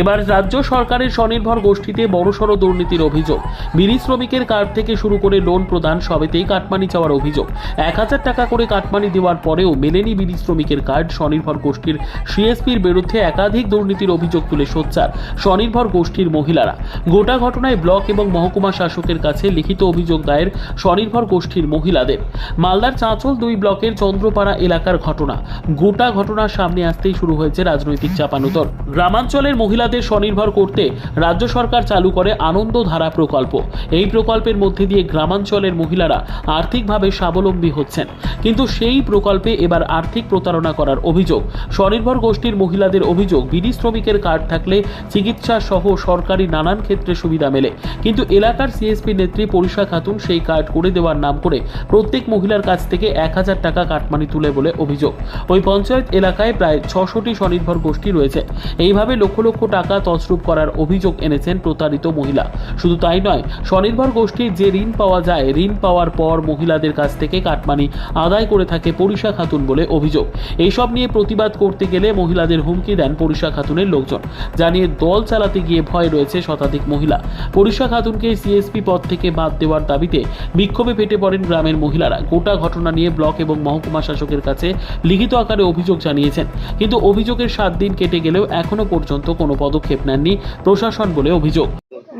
এবার রাজ্য সরকারের স্বনির্ভর গোষ্ঠীতে বড়সড় দুর্নীতির অভিযোগ। বিড়ি শ্রমিকের কার্ড থেকে শুরু করে লোন প্রদান সবেতেই কাটমানি চাওয়ার অভিযোগ। এক হাজার টাকা করে কাটমানি দেওয়ার পরেও মেলেনি বিড়ি শ্রমিকের কার্ড। স্বনির্ভর গোষ্ঠীর সিএসপির বিরুদ্ধে একাধিক দুর্নীতির অভিযোগ তুলে সোচ্চার স্বনির্ভর গোষ্ঠীর মহিলারা। গোটা ঘটনায় ব্লক এবং মহকুমা শাসকের কাছে লিখিত অভিযোগ দায়ের স্বনির্ভর গোষ্ঠীর মহিলাদের। মালদার চাঁচল দুই ব্লকের চন্দ্রপাড়া এলাকার ঘটনা। গোটা ঘটনার সামনে আসতেই শুরু হয়েছে রাজনৈতিক চাপানুতর। গ্রামাঞ্চলের মহিলাদের স্বনির্ভর করতে রাজ্য সরকার চালু করে আনন্দধারা প্রকল্প। এই প্রকল্পের মধ্যে দিয়ে গ্রামাঞ্চলের মহিলারা আর্থিকভাবে স্বাবলম্বী হচ্ছেন। কিন্তু সেই প্রকল্পে এবার আর্থিক প্রতারণা করার অভিযোগ। স্বনির্ভর গোষ্ঠীর মহিলাদের অভিযোগ, বিড়ি শ্রমিকের কার্ড থাকলে চিকিৎসা সহ সরকারি নানান ক্ষেত্রে সুবিধা মেলে। কিন্তু এলাকার সিএসপি নেত্রী পরিষা খাতুন সেই কার্ড করে দেওয়ার নাম করে প্রত্যেক মহিলার কাছ থেকে এক হাজার টাকা কাটমানি তুলে বলে অভিযোগ। ওই পঞ্চায়েত এলাকায় প্রায় ছশোটি স্বনির্ভর গোষ্ঠী রয়েছে। এইভাবে লক্ষ লক্ষ টাকা তছরূপ করার অভিযোগ এনেছেন প্রতারিত মহিলা। শুধু তাই নয়, স্বনির্ভর গোষ্ঠীর যে ঋণ পাওয়া যায়, ঋণ পাওয়ার পর মহিলাদের কাছ থেকে কাটমানি আদায় করে থাকে পরিষা খাতুন বলে অভিযোগ। এইসব নিয়ে প্রতিবাদ করতে গেলে মহিলাদের হুমকি দেন পরিষা খাতুনের লোকজন। জানিয়ে দল চালাতে গিয়ে ভয় রয়েছে শতাধিক মহিলা। পরিষা খাতুনকে সিএসপি পদ থেকে বাদ দেওয়ার দাবিতে বিক্ষোভে ফেটে পড়েন গ্রামের মহিলারা। গোটা ঘটনা নিয়ে ব্লক এবং মহকুমা শাসকের কাছে লিখিত আকারে অভিযোগ জানিয়েছেন। কিন্তু অভিযোগের সাত দিন কেটে গেলেও এখনও পর্যন্ত কোনো পদক্ষেপ নেননি প্রশাসন বলে অভিযোগ।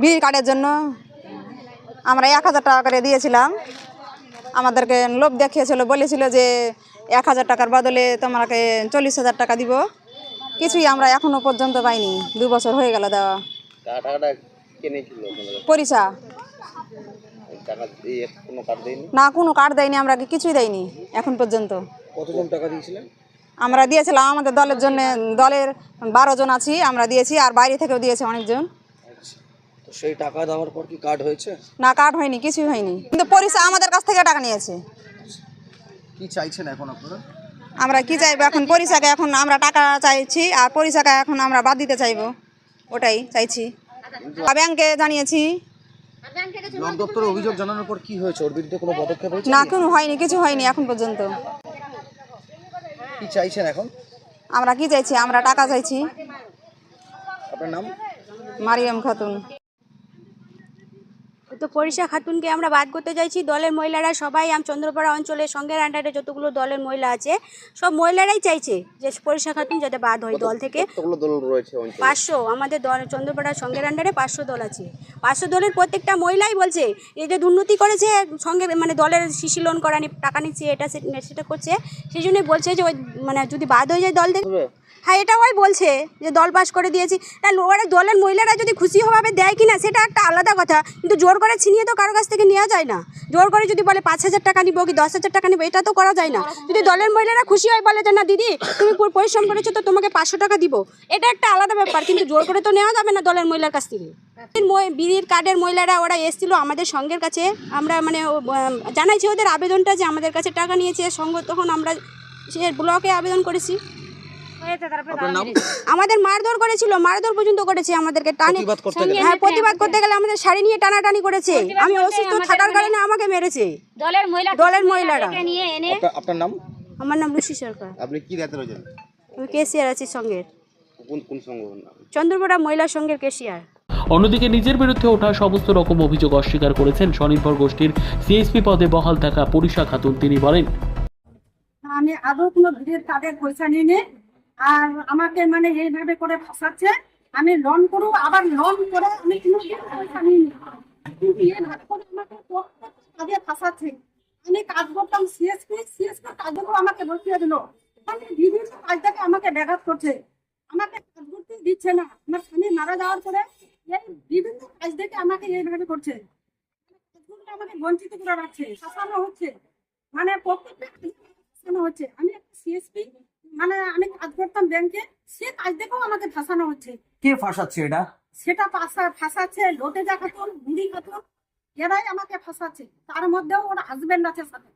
বিড়ি কার্ডের জন্য আমরা এক হাজার টাকা করে দিয়েছিলাম। আমাদেরকে লোভ দেখিয়েছিল বলেছিল যে এক হাজার টাকার বদলে তোমাকে চল্লিশ হাজার টাকা দিব। কিছুই আমরা এখনও পর্যন্ত পাইনি। দু বছর হয়ে গেল দেওয়া। দেয়নি? না কোনো কার্ড দেয়নি আমরা কিছুই দেয়নি এখন পর্যন্ত। কতজন টাকা দিয়েছিলেন? আমরা দিয়েছিলাম আমাদের দলের জন্য দলের বারো জন আছি আমরা দিয়েছি আর বাইরে থেকেও দিয়েছে অনেকজন। তো সেই টাকা দেওয়ার পর কি কার্ড হয়েছে? না কার্ড হয়নি কিছুই হয়নি। কিন্তু পরিষা আমাদের কাছ থেকে টাকা নিয়েছে। কি চাইছেন এখন আপনারা? আমরা কি চাইব এখন? পরিষাকে এখন আমরা টাকা চাইছি আর পরিষাকে এখন আমরা বাদ দিতে চাইব। ওটাই চাইছি। ব্যাংকে জানিয়েছি। ব্লক দপ্তরে অভিযোগ জানানোর পর কি হয়েছে? ওর বিরুদ্ধে কোনো পদক্ষেপ হয়েছে? না কোনো হয়নি কিছু হয়নি এখন পর্যন্ত। কি চাইছেন এখন? আমরা কি চাইছি? আমরা টাকা চাইছি। আপনার নাম? মারিয়াম খাতুন। তো পরিষা খাতুনকে আমরা বাদ করতে চাইছি। দলের মহিলারা সবাই আম চন্দ্রপাড়া অঞ্চলের সঙ্গের আন্ডারে যতগুলো দলের মহিলা আছে সব মহিলারাই চাইছে যে পরিষা খাতুন যাতে বাদ হয় দল থেকে। অঞ্চলে? পাঁচশো আমাদের দল চন্দ্রপাড়ার সঙ্গের আন্ডারে পাঁচশো দল আছে। পাঁচশো দলের প্রত্যেকটা মহিলাই বলছে এই যে দুর্নীতি করেছে সঙ্গে মানে দলের শিশি লোন করা নি- টাকা নিচ্ছে এটা সেটা করছে সেই জন্যই বলছে যে ওই মানে যদি বাদ হয়ে যায় দল থেকে। হ্যাঁ এটা ওই বলছে যে দল পাশ করে দিয়েছি। তা ওরা দলের মহিলারা যদি খুশি হবে দেয় কি না সেটা একটা আলাদা কথা। কিন্তু জোর করে ছিনিয়ে তো কারও কাছ থেকে নেওয়া যায় না। জোর করে যদি বলে পাঁচ হাজার টাকা নিবো কি দশ হাজার টাকা নিবো, এটা তো করা যায় না। যদি দলের মহিলারা খুশি হয় বলে যে, না, দিদি, তুমি পরিশ্রম করেছ তো তোমাকে পাঁচশো টাকা দিব। এটা একটা আলাদা ব্যাপার, কিন্তু জোর করে তো নেওয়া যাবে না দলের মহিলার কাছ থেকে। বিড়ির কার্ডের মহিলারা ওরা এসেছিল আমাদের সঙ্গের কাছে। আমরা মানে জানাইছি ওদের আবেদনটা যে আমাদের কাছে টাকা নিয়েছে। সঙ্গ তখন আমরা সে ব্লকে আবেদন করেছি। আমাদের মারধর করেছিল মারধর পর্যন্ত করেছে আমাদেরকে টানে। প্রতিবাদ করতে গেলে? হ্যাঁ প্রতিবাদ করতে গেলে আমাদের শাড়ি নিয়ে টানাটানি করেছে। আমি অসুস্থ থাকার কারণে আমাকে মেরেছে। দলের মহিলা দলের মহিলারা। নিয়ে এনে আপনার- নাম? আমার নাম লুসি সরকার। আপনি কি দায়িত্বে রয়েছেন আমি কেসিয়ার আছি সঙ্গের। কোন কোন সংগঠন চন্দ্রপাড়া মহিলা সঙ্গের কেসিয়ার অন্যদিকে নিজের বিরুদ্ধে ওঠা সমস্ত রকম অভিযোগ অস্বীকার করেছেন স্বনির্ভর গোষ্ঠীর সিএসপি পদে বহাল থাকা পরিষা খাতুন তিনি বলেন। আমি আদৌ কোনো ভিড়ের তাদের পয়সা নিয়ে আর আমাকে মানে এইভাবে করে ফাঁসাচ্ছে, আমি লোন করব, আবার লোন করে আমি পয়সা কিন্তু করে আমাকে কাজে ফাঁসাচ্ছে। আমি কাজ করতাম সিএসপি সিএসপি কাজগুলো আমাকে বসিয়ে দিল। মানে বিভিন্ন কাজটাকে আমাকে ব্যাঘাত করছে। আমাকে কাজ করতে দিচ্ছে না। আমার স্বামী মারা যাওয়ার পরে এই বিভিন্ন কাজ থেকে আমাকে এইভাবে করছে। আমাকে বঞ্চিত করে রাখছে শাসানো হচ্ছে। মানে প্রত্যেকটা ফাঁসানো হচ্ছে। আমি একটা সিএসপি মানে আমি কাজ করতাম ব্যাংকে সে কাজ দেখেও আমাকে ফাঁসানো হচ্ছে। কে ফাঁসাচ্ছে এটা? সেটা ফাঁসা ফাঁসাচ্ছে লোটে যা খাতুন বুড়ি খাতুন এরাই আমাকে ফাঁসাচ্ছে। তার মধ্যেও ওর হাজবেন্ড আছে সাথে